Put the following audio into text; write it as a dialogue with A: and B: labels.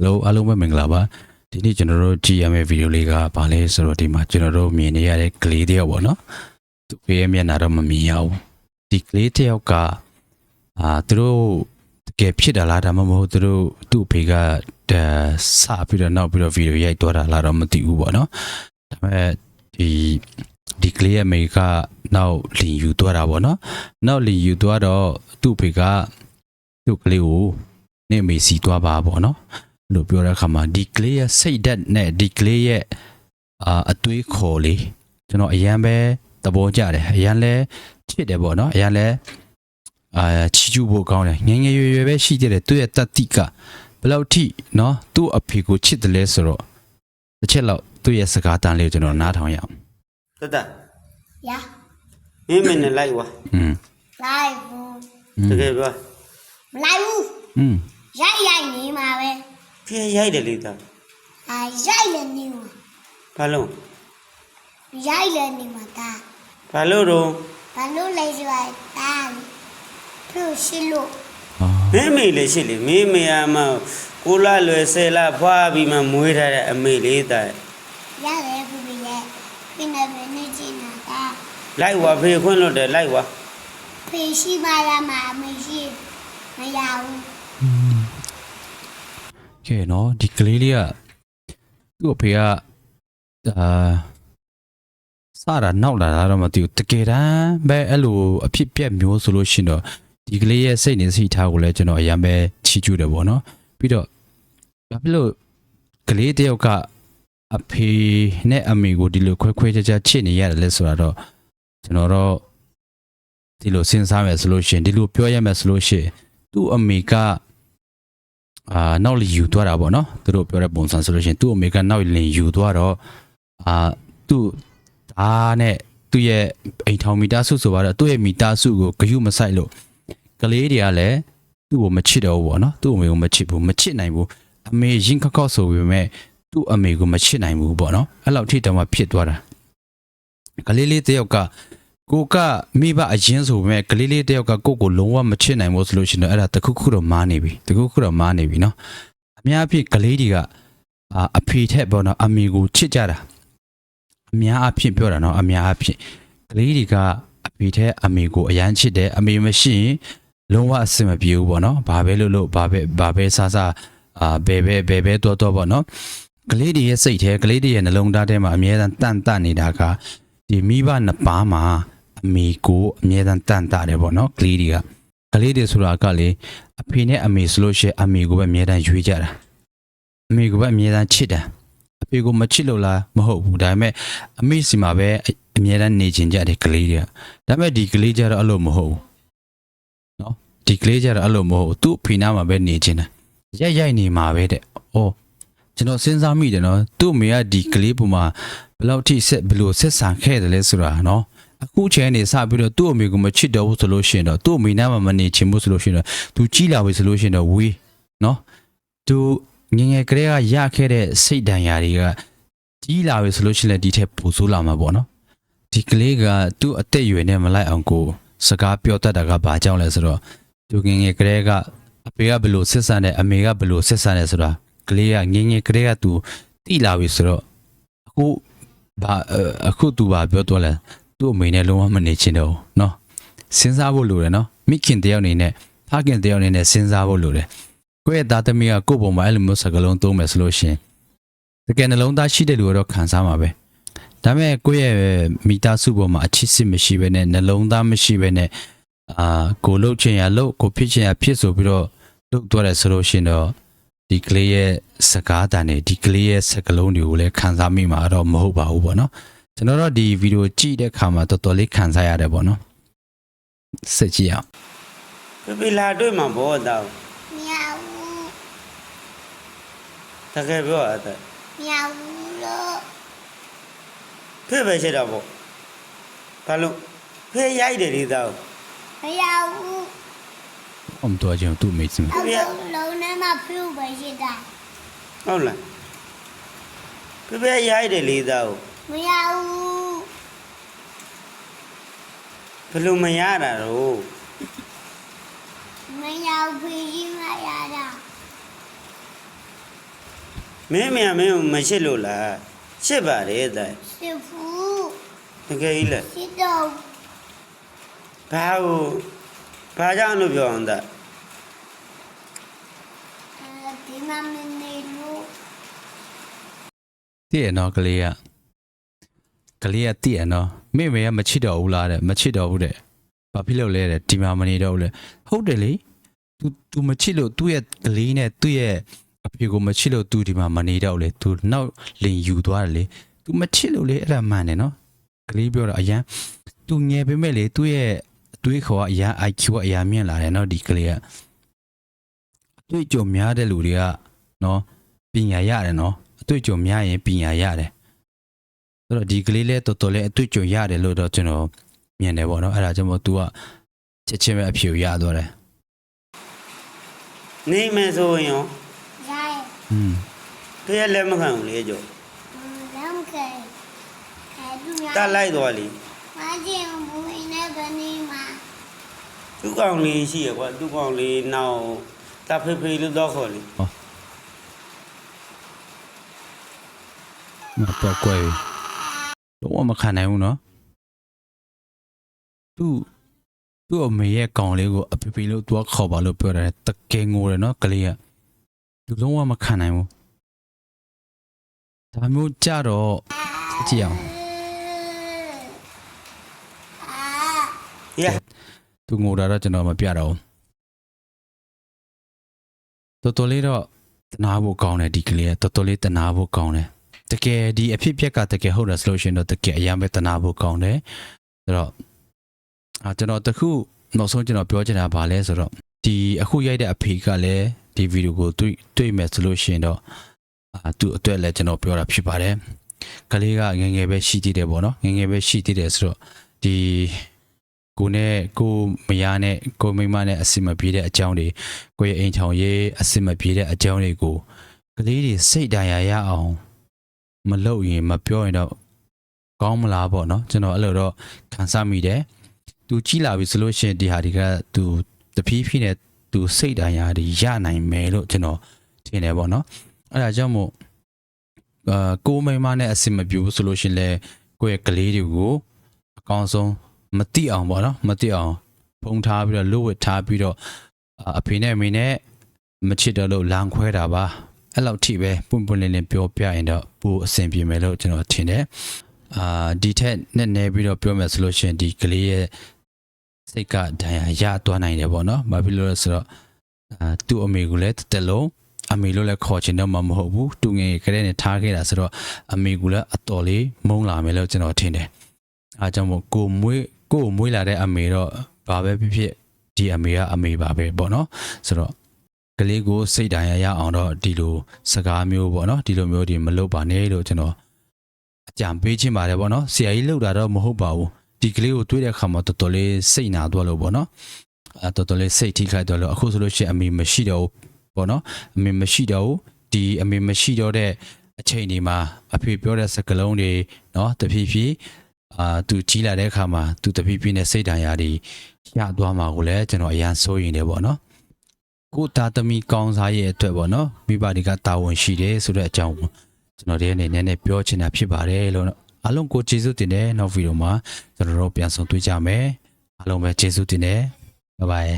A: Hello အားလုံးပဲမင်္ဂလာပါဒီနေ့ကျွန်တော်တို့ကြည့်ရမယ့်ဗီဒီယိုလေးကဘာလဲဆိုတော့ဒီမှာကျွန်တော်တို့မြင်နေရတဲ့ကလေးတစ်ယောက်ပေါ့နော်သူ့ဖေးရဲ့မျက်နှာတော့မမြင်ရဘူးဒီကလေးတစ်ယောက်ကအာသူတို့တကယ်ဖြစ်တာလားဒါမှမဟုတ်သူတို့သူ့အဖေကဒါစပြီးတော့နောက်ပြီးတော့ဗီဒီယိုရိုက်သွားတာလားတော့မသိဘူးပေါ့နော်ဒါပေမဲ့ဒီဒီကလေးရဲ့မိကနောက်လင်ယူသွားတာပေါ့နော်နောက်လင်ယူသွားတော့သူ့အဖေကသူ့ကလေးကိုနေမေစီသွားပါပေါ့နော် လို့ပြောတဲ့အခါမှာဒီ clay ရဲ့စိတ်ဓာတ်နဲ့ဒီ clay ရဲ့အာအသွေးခေါ်လေကျွန်တော်အရန်ပဲသဘောကျတယ်အရန်လဲချစ်တယ်ပေါ့နော်အရန်လဲအာချီးကျူးဖို့ကောင်းတယ်ငငယ်ရွယ်ရွယ်ပဲရှိသေးတယ်သူ့ရဲ့တတိကဘယ်လောက်ထိနော်သူ့အဖေကိုချစ်တယ်လဲဆိုတော့တစ်ချက်လောက်သူ့ရဲ့စကားတန်လေးကိုကျွန်တော်နားထောင်ရအောင်
B: တတ
C: ယာ
B: မင်းမင်းနဲ့လိုက်ဝါ
A: อืม
C: လိုက်ဘူး
B: တကယ်ပြော
C: မလိုက်ဘူး
A: อืม
C: ရိုက်ရိုက်နေမှာပဲ
B: ဖះရိုက်တယ်လေသား
C: အာရိုက်လည်းနေမှာ
B: ဘာလို့
C: ရိုက်လည်းနေမှာဒါ
B: ဘာလို့တော့
C: ဘာလို့လဲဆိုတော့ဒါသူ့ရှိလို့
A: အာ
B: မင်းမေလေးရှိလေမင်းမေယာမကိုလာလွယ်ဆယ်လာဖွာပြီးမှမွေးထားတဲ့အမေလေးသား
C: ရတယ်ပြပြရဲ့ပြနေမနေချင်တာဒါ
B: လိုက်ွာဖေခွင့်လွတ်တယ်လိုက်ွာ
C: ဖေရှိပါလားမအမရှိမရဘူး
A: ကဲနော်ဒီကလေးလေးကသူ့အဖေကအာစတာနောက်လာတာတော့မသိဘူးတကယ်တမ်းပဲအဲ့လိုအဖြစ်ပြက်မျိုးဆိုလို့ရှိရင်တော့ဒီကလေးရဲ့စိတ်နေစိတ်ထားကိုလည်းကျွန်တော်အရင်ပဲချီးကျူးတယ်ပေါ့နော်ပြီးတော့ဘာဖြစ်လို့ကလေးတယောက်ကအဖေနဲ့အမေကိုဒီလိုခွဲခွဲခြားခြားချစ်နေရတယ်လဲဆိုတာတော့ကျွန်တော်တော့ဒီလိုစဉ်းစားမယ်ဆိုလို့ရှိရင်ဒီလိုပြောရမယ်ဆိုလို့ရှိရင်သူ့အမေက အာနောက်လီယူသွားတာပေါ့နော်သူတို့ပြောတဲ့ပုံစံဆိုလို့ရှိရင်သူ့အမေကနောက်လင်ယူသွားတော့အာသူ့ဒါနဲ့သူ့ရဲ့အိမ်ထောင်မိသားစုဆိုပါတော့သူ့ရဲ့မိသားစုကိုဂယုမဆိုင်လို့ကလေးတွေကလည်းသူ့ကိုမချစ်တော့ဘူးပေါ့နော်သူ့အမေကိုမချစ်ဘူးမချစ်နိုင်ဘူးအမေရင်ခောက်ခောက်ဆိုပေမဲ့သူ့အမေကိုမချစ်နိုင်ဘူးပေါ့နော်အဲ့လောက်ထိတောင်မှဖြစ်သွားတာကလေးလေးတယောက်က ကိုကမိဘအရင်ဆိုပေမဲ့ကလေးလေးတယောက်ကကိုယ့်ကိုလုံးဝမချစ်နိုင်ဘူးဆိုလို့ရှိရင်တော့အဲ့ဒါတခုခုတော့မားနေပြီတခုခုတော့မားနေပြီနော်အများအပြည့်ကလေးတွေကအာအဖေထက်ပေါ့နော်အမေကိုချစ်ကြတာအများအပြည့်ပြောတာနော်အများအပြည့်ကလေးတွေကအဖေထက်အမေကိုအရန်ချစ်တယ်အမေမရှိရင်လုံးဝအဆင်မပြေဘူးပေါ့နော်ဘာပဲလို့လို့ဘာပဲဘာပဲစားစားအာဘယ်ပဲဘယ်ပဲတော့တော့ပေါ့နော်ကလေးတွေရဲ့စိတ်ထဲကလေးတွေရဲ့နှလုံးသားထဲမှာအမြဲတမ်းတန့်တန့်နေတာကဒီမိဘနှစ်ပါးမှာ အမေကိုအမြဲတမ်းတန့်တတယ်ပေါ့နော်ကလေးတွေကကလေးတွေဆိုတာကလေအဖေနဲ့အမေဆိုလို့ရှိရင်အမေကိုပဲအမြဲတမ်းရွေးကြတာအမေကိုပဲအမြဲတမ်းချစ်တာအဖေကိုမချစ်လို့လားမဟုတ်ဘူးဒါပေမဲ့အမေစီမှာပဲအအမြဲတမ်းနေချင်ကြတယ်ကလေးတွေကဒါပေမဲ့ဒီကလေးကြတော့အဲ့လိုမဟုတ်ဘူးနော်ဒီကလေးကြတော့အဲ့လိုမဟုတ်ဘူးသူ့အဖေနားမှာပဲနေချင်တာရိုက်ရိုက်နေမှာပဲတဲ့ဩကျွန်တော်စဉ်းစားမိတယ်နော်သူ့အမေကဒီကလေးပုံမှာဘယ်လောက်ထိဆက်ဘယ်လိုဆက်ဆံခဲ့တယ်လဲဆိုတာနော် အခုချိန်နေစပြီးတော့သူ့အမေကိုမချစ်တော့ဘူးဆိုလို့ရှိရင်တော့သူ့အမေနားမှာမနေချင်ဘူးဆိုလို့ရှိရင်တော့သူကြီးလာပြီဆိုလို့ရှိရင်တော့ဝေးနော်သူငယ်ငယ်ကလေးကရခဲ့တဲ့စိတ်ဒဏ်ရာတွေကကြီးလာပြီဆိုလို့ရှိရင်လည်းဒီထက်ပိုဆိုးလာမှာပေါ့နော်ဒီကလေးကသူ့အသက်အရွယ်နဲ့မလိုက်အောင်ကိုစကားပြောတတ်တာကဘာကြောင့်လဲဆိုတော့သူငယ်ငယ်ကလေးကအဖေကဘယ်လိုဆက်ဆံတယ်အမေကဘယ်လိုဆက်ဆံတယ်ဆိုတာကလေးကငယ်ငယ်ကလေးကသူတိလာပြီဆိုတော့အခုဘာအဲ့အခုသူဘာပြောတော့လဲ သူ့အမေနဲ့လုံးဝမနေချင်တော့ဘူးเนาะစဉ်းစားဖို့လိုတယ်เนาะမိခင်တယောက်အနေနဲ့ဖခင်တယောက်အနေနဲ့စဉ်းစားဖို့လိုတယ်ကိုယ့်ရဲ့သားသမီးကကိုယ့်ပုံမှာအဲ့လိုမျိုးစကားလုံးသုံးမယ်ဆိုလို့ရှရင်တကယ်နှလုံးသားရှိတဲ့လူကတော့ခံစားမှာပဲဒါပေမဲ့ကိုယ့်ရဲ့မိသားစုပေါ်မှာအချစ်စစ်မရှိဘဲနဲ့နှလုံးသားမရှိဘဲနဲ့အာကိုလှုပ်ချင်ရလှုပ်ကိုဖြစ်ချင်ရဖြစ်ဆိုပြီးတော့လှုပ်သွားတယ်ဆိုလို့ရှရင်တော့ဒီကလေးရဲ့စကားတန်တွေဒီကလေးရဲ့စကားလုံးတွေကိုလည်းခံစားမိမှာတော့မဟုတ်ပါဘူးပေါ့နော် ကျွန်တော်တို့ဒီဗီဒီယိုကြည့်တဲ့အခါမှာတော်တော်လေးခံစားရတယ်ပေါ့နော်စက်ကြည့်အောင်
B: ပြပြလာတွေ့မှာဘောတော့
C: မရဘူး
B: တကယ်ပြောအသက်
C: မရဘူးလို့
B: ဖေပဲရှိတော့ဘောဘာလို့ဖေရိုက်တယ်လေသား
C: မရဘူး
A: အမတော်ချင်းသူ့မိတ်ဆွေ
C: အလုံးလုံးနဲ့မှပြုတ်ပဲရှိတာ
B: ဟုတ်လားဖေဖေရိုက်တယ်လေသား
C: မရဘူး
B: ဘယ်လိုမရတာတော့
C: မရဘူးဘီမရတာ
B: မင်းမြန်မင်းကိုမရှိလို့လားရှိပါတယ်တဲ့
C: ရှိဘူး
B: တကယ်ကြီးလား
C: ရှိတော့
B: ဘာကိုဘာကြောင့်လို့ပြောအောင်တဲ့
C: ဒီမမနေလို့
A: တည့်ရနော်ကလေးက ကလေးကတည့်ရနော်မိမေကမချစ်တော့ဘူးလားတဲ့မချစ်တော့ဘူးတဲ့ဘာဖြစ်လို့လဲတဲ့ဒီမှာမနေတော့ဘူးလေဟုတ်တယ်လေ तू तू မချစ်လို့သူ့ရဲ့ကလေးနဲ့သူ့ရဲ့အဖေကိုမချစ်လို့ तू ဒီမှာမနေတော့ဘူးလေ तू နောက်လင်ယူသွားတယ်လေ तू မချစ်လို့လေအဲ့ဒါမှန်တယ်နော်ကလေးပြောတော့အရန် तू ငယ်ပေမဲ့လေသူ့ရဲ့အတွေးခေါ်ကအရန် IQ ကအရန်မြင့်လာတယ်နော်ဒီကလေးကအတွေ့အကြုံများတဲ့လူတွေကနော်ပညာရတယ်နော်အတွေ့အကြုံများရင်ပညာရတယ် ဆိုတော့ဒီကလေးလဲတော်တော်လေးအတွေ့အကြုံရတယ်လို့တော့ကျွန်တော်မြင်တယ်ပေါ့နော်အဲ့ဒါကြောင့်မို့ तू ကချက်ချင်းပဲအဖြေရသွားတယ်
B: နေမယ်ဆိုရင်ရော
C: ရိုင်း
A: อืม
B: သူရလက်မခံဘူးလေကြော
C: လမ်းကဲအဲသူများ
B: တ
C: တ်
B: လိုက်သွားလေ
C: မကျင်ဘူးနဲ့ဗနေမှာ
B: သူ့ကောင်လေးရှိရကွာသူ့ကောင်လေးနောက်တဖေဖေလို့တော့ခေါ်လေ
A: မတော့ကွယ်ဘူး တော့ဝမခံနိုင်ဘူးနော်သူသူ့အမေရဲ့ကောင်လေးကိုအဖေဖေလို့သူကခေါ်ပါလို့ပြောတယ်တကယ်ငိုတယ်နော်ကလေးကသူလုံးဝမခံနိုင်ဘူးဒါမျိုးကြတော့ကြည့်အောင်
C: 啊，
B: ရ
A: သူငိုတာတော့ကျွန်တော်မပြတော့ဘူးတော်တော်လေးတော့တနာဖို့ကောင်းတယ်ဒီကလေးကတော်တော်လေးတနာဖို့ကောင်းတယ် တကယ်ဒီအဖြစ်အပျက်ကတကယ်ဟုတ်တယ်ဆိုလို့ရှိရင်တော့တကယ်အရင်ပဲတနာဖို့ကောင်းတယ်ဆိုတော့အာကျွန်တော်တခုနောက်ဆုံးကျွန်တော်ပြောချင်တာဗာလဲဆိုတော့ဒီအခုရိုက်တဲ့အဖေကလည်းဒီဗီဒီယိုကိုတွေ့တွေ့မယ်ဆိုလို့ရှိရင်တော့အာသူ့အတွက်လည်းကျွန်တော်ပြောတာဖြစ်ပါတယ်ကလေးကငယ်ငယ်ပဲရှိသေးတယ်ပေါ့နော်ငယ်ငယ်ပဲရှိသေးတယ်ဆိုတော့ဒီကိုနဲ့ကိုမယားနဲ့ကိုမိန်းမနဲ့အဆင်မပြေတဲ့အကြောင်းတွေကိုယ့်ရဲ့အိမ်ချောင်ရေးအဆင်မပြေတဲ့အကြောင်းတွေကိုကလေးတွေစိတ်တရားရအောင် မလုပ်ရင်မပြောရင်တော့ကောင်းမလားပေါ့နော်ကျွန်တော်အဲ့လိုတော့ခံစားမိတယ်သူကြီးလာပြီဆိုလို့ရှိရင်ဒီဟာတွေကသူတဖြည်းဖြည်းနဲ့သူစိတ်တရားတွေရနိုင်မယ်လို့ကျွန်တော်ထင်တယ်ပေါ့နော်အဲ့ဒါကြောင့်မို့အာကိုမိန်းမနဲ့အဆင်မပြေဘူးဆိုလို့ရှိရင်လေကိုယ့်ရဲ့ကလေးတွေကိုအကောင်းဆုံးမတိအောင်ပေါ့နော်မတိအောင်ဖုံထားပြီးတော့လွတ်ဝစ်ထားပြီးတော့အာအဖေနဲ့အမေနဲ့မချစ်တော့လို့လမ်းခွဲတာပါ အဲ့လောက်ထိပဲပွန့်ပွန့်လင်းလင်းပြောပြရင်တော့ပိုအဆင်ပြေမယ်လို့ကျွန်တော်ထင်တယ်အာဒီထက်နဲ့နေပြီးတော့ပြောမယ်ဆိုလို့ရှိရင်ဒီကလေးရဲ့စိတ်ကဒဏ်ရာရသွားနိုင်တယ်ပေါ့နော်ဘာဖြစ်လို့လဲဆိုတော့အာသူ့အမေကလည်းတစ်တက်လုံးအမေလို့လည်းခေါ်ချင်တော့မှမဟုတ်ဘူးသူငယ်ကလေးနဲ့ထားခဲ့တာဆိုတော့အမေကလည်းအတော်လေးမုန်းလာမယ်လို့ကျွန်တော်ထင်တယ်အားကြောင့်မို့ကိုမွေးကိုကိုမွေးလာတဲ့အမေတော့ဘာပဲဖြစ်ဖြစ်ဒီအမေကအမေပါပဲပေါ့နော်ဆိုတော့ ကလေးကိုစိတ်ဒဏ်ရာရအောင်တော့ဒီလိုစကားမျိုးပေါ့နော်ဒီလိုမျိုးဒီမလုပ်ပါနဲ့လို့ကျွန်တော်အကြံပေးချင်ပါတယ်ပေါ့နော်ဆရာကြီးလှုပ်တာတော့မဟုတ်ပါဘူးဒီကလေးကိုတွေ့တဲ့အခါမှာတော်တော်လေးစိတ်နာသွားလို့ပေါ့နော်အတော်တော်လေးစိတ်ထိခိုက်သွားလို့အခုဆိုလို့ရှိရင်အမေမရှိတော့ဘူးပေါ့နော်အမေမရှိတော့ဘူးဒီအမေမရှိတော့တဲ့အချိန်ဒီမှာအဖေပြောတဲ့စကားလုံးတွေနော်တဖြည်းဖြည်းအာသူကြီးလာတဲ့အခါမှာသူတဖြည်းဖြည်းနဲ့စိတ်ဒဏ်ရာတွေရသွားမှာကိုလည်းကျွန်တော်အရန်စိုးရင်တယ်ပေါ့နော် ကိုသားသမီးကောင်းစားရဲ့အတွက်ပေါ့နော်မိဘတွေကတာဝန်ရှိတယ်ဆိုတဲ့အကြောင်းကိုကျွန်တော်ဒီအနေနဲ့နဲ့ပြောချင်တာဖြစ်ပါတယ်လို့အားလုံးကိုကျေးဇူးတင်တယ်နောက်ဗီဒီယိုမှာကျွန်တော်တို့ပြန်ဆောင်တွေ့ကြမယ်အားလုံးပဲကျေးဇူးတင်တယ်ဘိုင်ဘိုင်